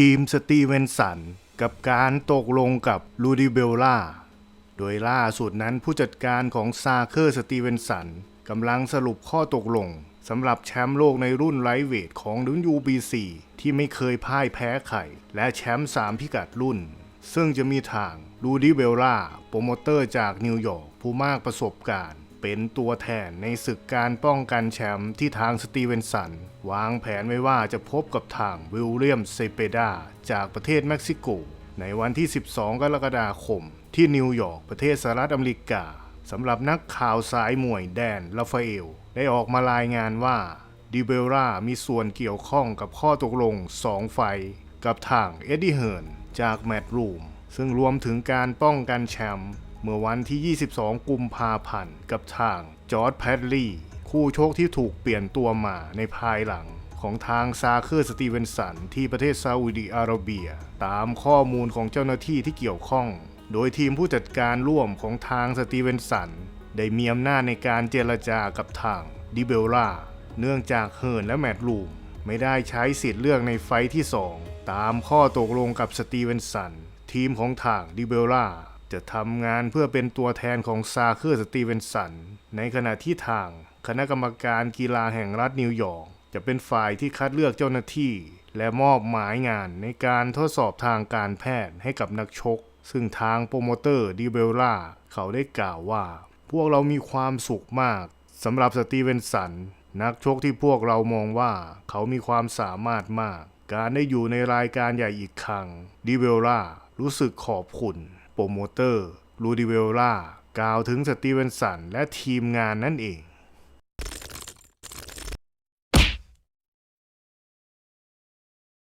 ทีมสตีเวนสันกับการตกลงกับลูดิเบลล่า โดยล่าสุดนั้นผู้จัดการของซาเคอร์สตีเวนสันกำลังสรุปข้อตกลงสำหรับแชมป์โลกในรุ่นไลท์เวทของรุ่น UBC ที่ไม่เคยพ่ายแพ้ใครและแชมป์3พิกัดรุ่น ซึ่งจะมีทางลูดิเบลล่าโปรโมเตอร์จากนิวยอร์กผู้มากประสบการณ์ เป็นตัวแทนในศึกการป้องกันแชมป์ที่ทางสตีเวนสัน วางแผนไว้ว่าจะพบกับทางวิลเลียมเซเปดาจากประเทศเม็กซิโก ในวันที่ 12 กรกฎาคม ที่นิวยอร์กประเทศสหรัฐอเมริกาสำหรับนักข่าวสายมวยแดนลาฟาเอล ได้ออกมารายงานว่าดิเบล่ามีส่วนเกี่ยวข้องกับข้อตกลง 2 ไฟ กับทางเอ็ดดี้เฮิร์นจากแมตต์รูมซึ่งรวมถึงการป้องกันแชมป์ เมื่อวันที่ 22 กุมภาพันธ์กับทางจอร์ดแพดลีย์คู่โชคที่ถูกเปลี่ยนตัวมาในภายหลังของทางซาเคอร์สตีเวนสันที่ประเทศซาอุดิอาระเบีย ตามข้อมูลของเจ้าหน้าที่ที่เกี่ยวข้อง โดยทีมผู้จัดการร่วมของทางสตีเวนสันได้มีอำนาจในการเจรจากับทางดิเบลล่าเนื่องจากเฮิร์นและแมตต์ลูมไม่ได้ใช้สิทธิ์เลือกในไฟท์ที่ 2 ตามข้อตกลงกับสตีเวนสัน ทีมของทางดิเบลล่า จะทำงานเพื่อเป็นตัวแทนของซาเคอร์สตีเวนสัน ในขณะที่ทางคณะกรรมการกีฬาแห่งรัฐนิวยอร์กจะเป็นฝ่ายที่คัดเลือกเจ้าหน้าที่ และมอบหมายงานในการทดสอบทางการแพทย์ให้กับนักชก ซึ่งทางโปรโมเตอร์ดิเบลล่าเขาได้กล่าวว่า พวกเรามีความสุขมากสำหรับสตีเวนสัน นักชกที่พวกเรามองว่าเขามีความสามารถมาก การได้อยู่ในรายการใหญ่อีกครั้งดิเบลล่ารู้สึกขอบคุณ โปรโมเตอร์ลูดิเวลล่ากล่าวถึงสตีเวนสันและทีมงานนั่นเอง